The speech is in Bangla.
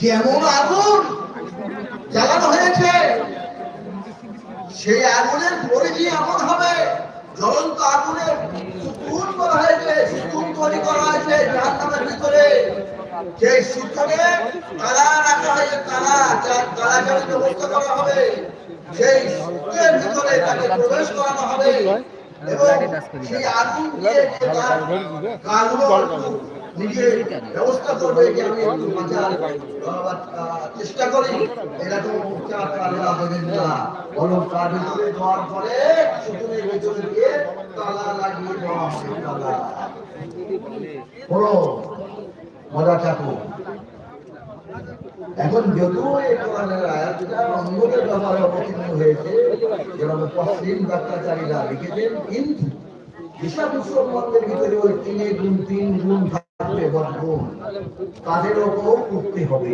যেমন আগুন জ্বালানো হয়েছে, সেই আগুনের পরিধি এমন হবে, জ্বলন্ত আগুনের সুতুন করা হয়েছে সুতুন তৈরি করা হয়েছে জাহান্নামের ভিতরে। সেই সুতনে তালা রাখা হয়েছে, তালা যার তালা জারি ব্যবস্থা করা হবে। সেই সুতের ভিতরে তাকে প্রবেশ করানো হবে। এবং সেই আগুন দিয়ে তার ব্যবস্থা আমি চেষ্টা করি। দেবেন না। বরং তার ভিতরে পরে ভিতরে তালা লাগিয়ে দেওয়া হবে তালা বড় মজা এখন যদিও এই কোরআনের আয়াতটা অবতীর্ণ হয়েছে পশ্চিম লিখেছেন, কিন্তু যেসব মুসলমানদের ভিতরে ওই তিনে গুণ, তিন গুণ থাকবে বদগুণ তাদেরও করতে হবে।